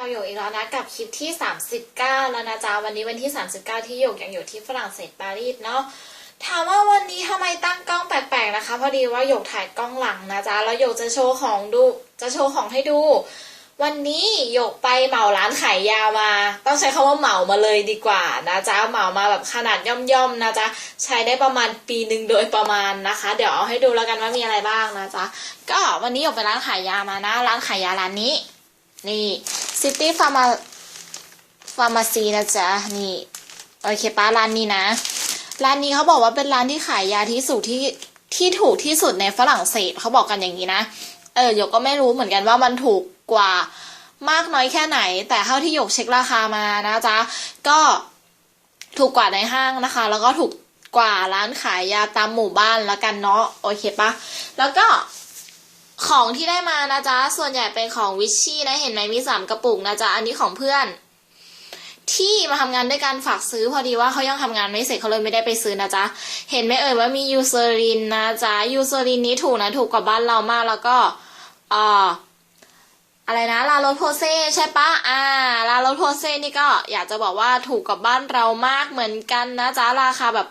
เราอยู่อีกแล้วนะกับคลิปที่ 39 แล้วนะจ๊ะวันนี้วันที่ 39 ที่หยกยังอยู่ที่ฝรั่งเศสปารีสเนาะถามว่าวันนี้ทำไมตั้งกล้องแปลกๆนะคะ พอดีว่าหยกถ่ายกล้องหลังนะจ๊ะแล้วหยกจะโชว์ของดูจะโชว์ของให้ดู วันนี้หยกไปเหมาร้านขายยามา ต้องใช้คำว่าเหมามาเลยดีกว่านะจ๊ะเหมามาแบบขนาดย่อมๆนะจ๊ะใช้ได้ประมาณปีหนึ่งโดยประมาณนะคะ เดี๋ยวเอาให้ดูแล้วกันว่ามีอะไรบ้างนะจ๊ะก็วันนี้หยกไปร้านขายยามานะ ร้านขายยาร้านนี้ นี่ City Pharma Pharmacy นะจ๊ะ นี่ โอเคป้าร้านนี้นะ ร้านนี้เขาบอกว่าเป็นร้านที่ขายยาที่สุดที่ที่ถูกที่สุดในฝรั่งเศสเขาบอกกันอย่างนี้นะ เออหยกก็ไม่รู้เหมือนกันว่ามันถูกกว่ามากน้อยแค่ไหน แต่เท่าที่หยกเช็คราคามานะจ๊ะ ก็ถูกกว่าในห้างนะคะ แล้วก็ถูกกว่าร้านขายยาตามหมู่บ้านแล้วกันเนาะโอเคปะแล้วก็ ของที่ได้มานะจ๊ะ ส่วนใหญ่เป็นของวิชชี่นะเห็นไหมมีสามกระปุกนะจ๊ะ อันนี้ของเพื่อน ที่มาทำงานด้วยกันฝากซื้อพอดีว่าเขายังทำงานไม่เสร็จเขาเลยไม่ได้ไปซื้อนะจ๊ะ เห็นไหมเอ่ยว่ามียูเซอรินนะจ๊ะยูเซอรินนี้ถูกนะถูกกว่าบ้านเรามากแล้วก็อ่าอะไรนะลาโรโพเซ่ใช่ปะอ่าลาโรโพเซ่นี่ก็อยากจะบอกว่าถูกกับบ้านเรามากเหมือนกันนะจ๊ะราคาแบบ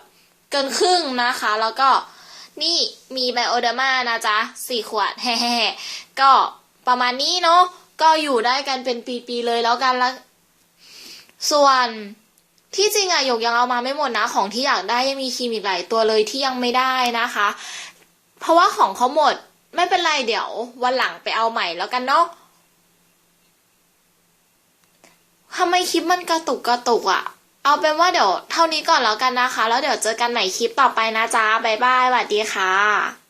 เกินครึ่งนะคะ แล้วก็ นี่มีไบโอเดอร์มานะจ๊ะสี่ขวดแฮ่ๆก็ประมาณนี้เนาะก็อยู่ได้กันเป็นปีๆเลยแล้วกันละส่วนที่จริงอะหยกยังเอามาไม่หมดนะ ของที่อยากได้ยังมีครีมอีกหลายตัวเลยที่ยังไม่ได้นะคะ เพราะว่าของเขาหมดไม่เป็นไรเดี๋ยววันหลังไปเอาใหม่แล้วกันเนาะทำไมคลิปมันกระตุกกระตุกอะ เอาเป็นว่าเดี๋ยวเท่านี้ก่อนแล้วกันนะคะ แล้วเดี๋ยวเจอกันใหม่คลิปต่อไปนะจ๊ะบ๊ายบายสวัสดีค่ะ